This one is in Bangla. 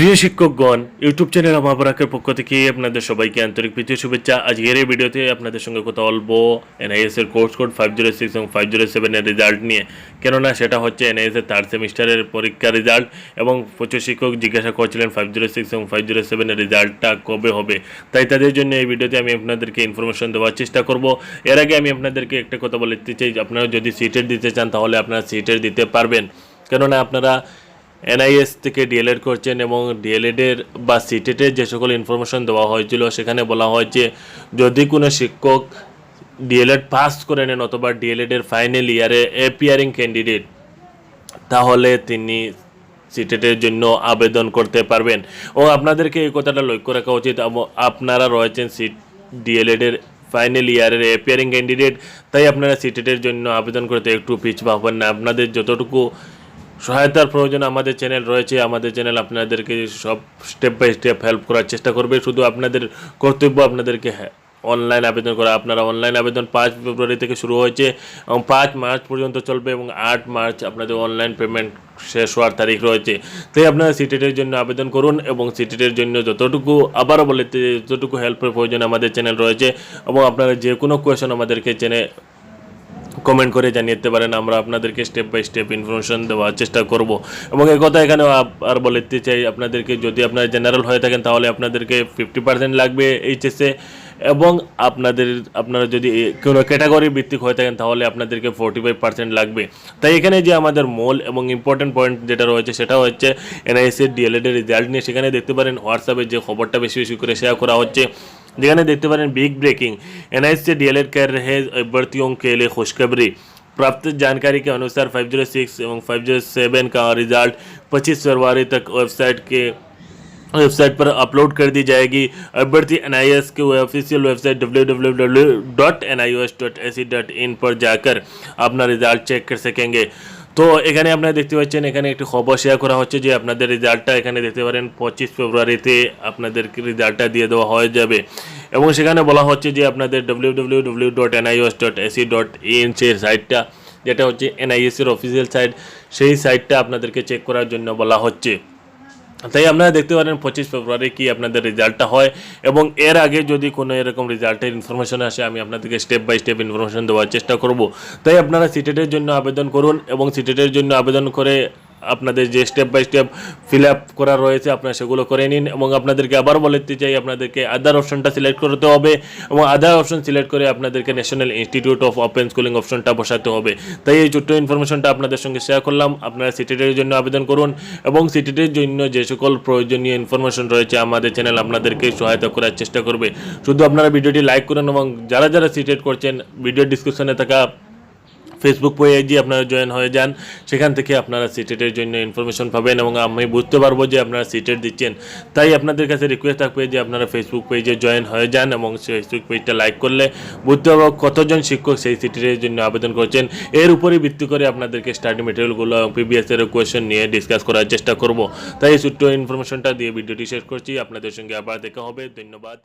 প্রিয় শিক্ষকগণ, ইউটিউব চ্যানেল আমার পক্ষ থেকে আপনাদের সবাইকে আন্তরিক প্রীতি শুভেচ্ছা। আজকের এই ভিডিওতে আপনাদের সঙ্গে কথা বলব এনআইএস এর course code five zero six এবং ফাইভ জিরো সেভেনের রেজাল্ট নিয়ে। কেননা সেটা হচ্ছে এনআইএস এর থার্ড সেমিস্টারের পরীক্ষার রেজাল্ট এবং প্রচুর শিক্ষক জিজ্ঞাসা করছিলেন ফাইভ জিরো সিক্স এবং ফাইভ জিরো সেভেনের রেজাল্টটা কবে হবে। তাই তাদের জন্য এই ভিডিওতে আমি আপনাদেরকে ইনফরমেশন দেওয়ার চেষ্টা করব। এর আগে আমি আপনাদেরকে একটা কথা বলতে চাই, আপনারা যদি সিটের দিতে চান তাহলে আপনারা সিটের দিতে পারবেন। কেননা আপনারা এনআইএস থেকে ডিএলএড করছেন এবং ডিএলএডের বা সিটেটের যে সকল ইনফরমেশন দেওয়া হয়েছিল, সেখানে বলা হয়েছে যদি কোনো শিক্ষক ডিএলএড পাস করে নেন অথবা ডিএলএডের ফাইনাল ইয়ারে অ্যাপিয়ারিং ক্যান্ডিডেট তাহলে তিনি সিটেটের জন্য আবেদন করতে পারবেন। ও আপনাদেরকে এই কথাটা লক্ষ্য রাখা উচিত। আপনারা রয়েছেন সিট, ডিএলএডের ফাইনাল ইয়ারের অ্যাপিয়ারিং ক্যান্ডিডেট তাই আপনারা সিটেটের জন্য আবেদন করতে একটু পিছ পাবেন না। আপনাদের যতটুকু সহায়তার প্রয়োজন আমাদের চ্যানেল রয়েছে, আমাদের চ্যানেল আপনাদেরকে সব স্টেপ বাই স্টেপ হেল্প করার চেষ্টা করবে। শুধু আপনাদের কর্তব্য আপনাদেরকে হ্যাঁ অনলাইন আবেদন করা। আপনারা অনলাইন আবেদন পাঁচ ফেব্রুয়ারি থেকে শুরু হয়েছে এবং পাঁচ মার্চ পর্যন্ত চলবে এবং আট মার্চ আপনাদের অনলাইন পেমেন্ট শেষ হওয়ার তারিখ রয়েছে। তাই আপনারা সিটেটের জন্য আবেদন করুন এবং সিটেটের জন্য যতটুকু, আবারও বলে যতটুকু হেল্পের প্রয়োজন আমাদের চ্যানেল রয়েছে এবং আপনারা যে কোনো কোয়েশন আমাদেরকে চ্যানেল কমেন্ট করে জানিয়ে দিতে পারেন, আমরা আপনাদেরকে স্টেপ বাই স্টেপ ইনফরমেশন দেওয়ার চেষ্টা করব। এবং এই কথা এখানে আর বলে দিতে চাই আপনাদেরকে, যদি আপনারা জেনারেল হয়ে থাকেন তাহলে আপনাদেরকে ফিফটি পার্সেন্ট লাগবে এইচএসে এবং আপনাদের, আপনারা যদি কোনো ক্যাটাগরি ভিত্তিক হয়ে থাকেন তাহলে আপনাদেরকে ফোর্টি ফাইভ পার্সেন্ট লাগবে। তাই এখানে যে আমাদের মূল এবং ইম্পর্টেন্ট পয়েন্ট যেটা রয়েছে সেটা হচ্ছে এনআইএসের ডিএলএডের রেজাল্ট নিয়ে সেখানে দেখতে পারেন হোয়াটসঅ্যাপে যে খবরটা বেশি বেশি করে শেয়ার করা হচ্ছে। যেখানে দেখতে পারেন বিগ डी एल एड कर रहे अभ्यर्थियों के लिए खुशखबरी. प्राप्त जानकारी के अनुसार 506 एवं 507 का रिज़ल्ट 25 फरवरी तक वेबसाइट के वेबसाइट पर अपलोड कर दी जाएगी. अभ्यर्थी एन आई एस के official website W W W dot N I O S dot A C dot in पर जाकर अपना रिज़ल्ट चेक कर सकेंगे. তো এখানে আপনারা দেখতে পাচ্ছেন, এখানে একটি খবর শেয়ার করা হচ্ছে যে আপনাদের রেজাল্টটা এখানে দেখতে পারেন, পঁচিশ ফেব্রুয়ারিতে আপনাদেরকে রেজাল্টটা দিয়ে দেওয়া হয়ে যাবে। এবং সেখানে বলা হচ্ছে যে আপনাদের W W W dot dot dot সাইটটা যেটা হচ্ছে এনআইএসির অফিসিয়াল সাইট সেই সাইটটা আপনাদেরকে চেক করার জন্য বলা হচ্ছে। তাই আপনারা দেখতে পারেন পঁচিশ ফেব্রুয়ারি কি আপনাদের রেজাল্টটা হয় এবং এর আগে যদি কোনো এরকম রেজাল্টের ইনফরমেশন আসে, আমি আপনাদেরকে স্টেপ বাই স্টেপ ইনফরমেশন দেওয়ার চেষ্টা করব। তাই আপনারা সিটেটের জন্য আবেদন করুন এবং সিটেটের জন্য আবেদন করে আপনাদের যে step by step fill up করা রয়েছে, আপনারা সেগুলো করে নিন এবং আপনাদেরকে আবার বলে দিতে চাই, আপনাদেরকে আদার অপশনটা সিলেক্ট করতে হবে এবং আদার অপশন সিলেক্ট করে আপনাদেরকে national institute of open schooling অপশনটা বসাতে হবে। তাই এই ছোট্ট ইনফরমেশনটা আপনাদের সঙ্গে শেয়ার করলাম। আপনারা সিটেটের জন্য আবেদন করুন এবং সিটেটের জন্য যে সকল প্রয়োজনীয় ইনফরমেশন রয়েছে আমাদের চ্যানেল আপনাদেরকে সহায়তা করার চেষ্টা করবে। শুধু আপনারা ভিডিওটি লাইক করুন এবং যারা যারা সিটেট করছেন ভিডিও ডিসক্রিপশনে থাকা ফেসবুক পেজে আপনারা জয়েন হয়ে যান। সেখান থেকে আপনারা সিটেটের জন্য ইনফরমেশন পাবেন এবং আমি বুঝতে পারব যে আপনারা সিটেট দিচ্ছেন। তাই আপনাদের কাছে রিকোয়েস্ট থাকবে যে আপনারা ফেসবুক পেজে জয়েন হয়ে যান এবং ফেসবুক পেজটা লাইক করলে বুঝতে পারব কতজন শিক্ষক সেই সিটেটের জন্য আবেদন করছেন। এর উপরই ভিত্তি করে আপনাদেরকে স্টাডি মেটেরিয়ালগুলো পিবিএস এর কোয়েশ্চেন নিয়ে ডিসকাস করার চেষ্টা করব। তাই ছোট্ট ইনফরমেশনটা দিয়ে ভিডিওটি শেষ করছি। আপনাদের সঙ্গে আবার দেখা হবে। ধন্যবাদ।